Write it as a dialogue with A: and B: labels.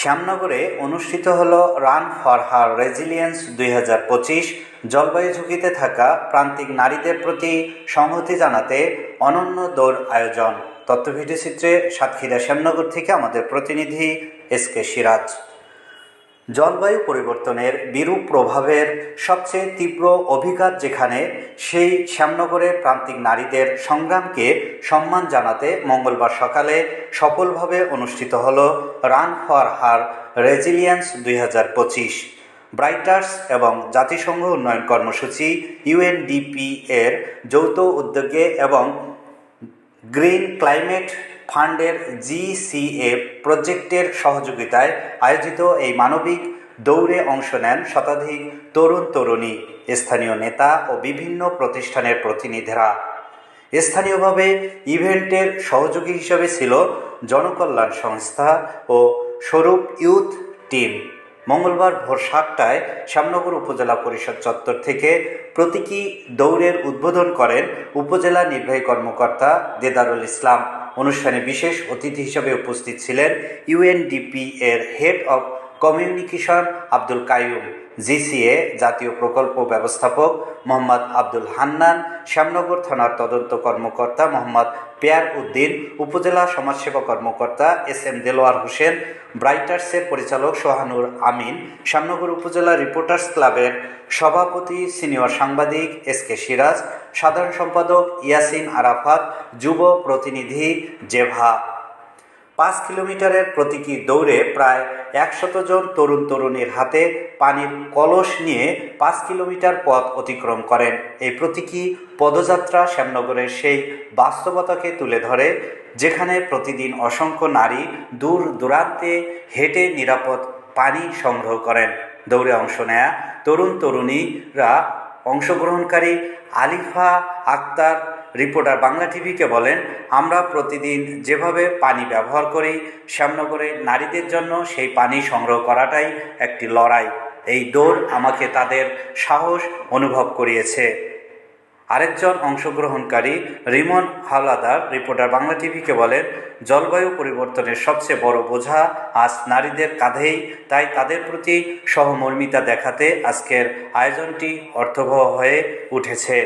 A: শ্যামনগরে অনুষ্ঠিত হল run for her resilience দুই জলবায়ু ঝুঁকিতে থাকা প্রান্তিক নারীদের প্রতি সংহতি জানাতে অনন্য দৌড় আয়োজন তথ্য চিত্রে সাতক্ষীরা শ্যামনগর থেকে আমাদের প্রতিনিধি এস কে সিরাজ জলবায়ু পরিবর্তনের বিরূপ প্রভাবের সবচেয়ে তীব্র অভিঘাত যেখানে সেই শ্যামনগরে প্রান্তিক নারীদের সংগ্রামকে সম্মান জানাতে মঙ্গলবার সকালে সফলভাবে অনুষ্ঠিত হল রান ফর হার রেজিলিয়েন্স দুই ব্রাইটার্স এবং জাতিসংঘ উন্নয়ন কর্মসূচি ইউএনডিপি এর যৌথ উদ্যোগে এবং গ্রিন ক্লাইমেট ফান্ডের জিসিএফ প্রজেক্টের সহযোগিতায় আয়োজিত এই মানবিক দৌড়ে অংশ নেন শতাধিক তরুণ তরুণী স্থানীয় নেতা ও বিভিন্ন প্রতিষ্ঠানের প্রতিনিধিরা স্থানীয়ভাবে ইভেন্টের সহযোগী হিসেবে ছিল জনকল্যাণ সংস্থা ও স্বরূপ ইউথ টিম মঙ্গলবার ভোর সাতটায় শ্যামনগর উপজেলা পরিষদ চত্বর থেকে প্রতীকী দৌড়ের উদ্বোধন করেন উপজেলা নির্বাহী কর্মকর্তা দেদারুল ইসলাম অনুষ্ঠানে বিশেষ অতিথি হিসেবে উপস্থিত ছিলেন ইউএনডিপি এর head of communication Abdul Kaium GCA জাতীয় প্রকল্প ব্যবস্থাপক মোহাম্মদ আব্দুল হান্নান শ্যামনগর থানার তদন্ত কর্মকর্তা মোহাম্মদ পেয়ার উদ্দিন উপজেলা সমাজসেবা কর্মকর্তা এস এম দেলোয়ার হোসেন ব্রাইটার্সের পরিচালক সোহানুর আমিন শ্যামনগর উপজেলা রিপোর্টার্স ক্লাবের সভাপতি সিনিয়র সাংবাদিক এস কে সিরাজ সাধারণ সম্পাদক ইয়াসিন আরাফাত যুব প্রতিনিধি জেভা পাঁচ কিলোমিটারের প্রতীকী দৌড়ে প্রায় একশত জন তরুণ তরুণীর হাতে পানির কলস নিয়ে পাঁচ কিলোমিটার পথ অতিক্রম করেন এই প্রতীকী পদযাত্রা শ্যামনগরের সেই বাস্তবতাকে তুলে ধরে যেখানে প্রতিদিন অসংখ্য নারী দূর দূরান্তে হেঁটে নিরাপদ পানি সংগ্রহ করেন দৌড়ে অংশ নেয়া তরুণ তরুণীরা অংশগ্রহণকারী আলিফা আক্তার রিপোর্টার বাংলা টিভিকে বলেন আমরা প্রতিদিন যেভাবে পানি ব্যবহার করি শ্যামনগরে নারীদের জন্য সেই পানি সংগ্রহ করাটাই একটি লড়াই এই দৌড় আমাকে তাদের সাহস অনুভব করিয়েছে আরেকজন অংশগ্রহণকারী রিমন হাওলাদার রিপোর্টার বাংলা টিভিকে বলেন জলবায়ু পরিবর্তনের সবচেয়ে বড় বোঝা আজ নারীদের কাঁধেই তাই তাদের প্রতি সহমর্মিতা দেখাতে আজকের আয়োজনটি অর্থবহ হয়ে উঠেছে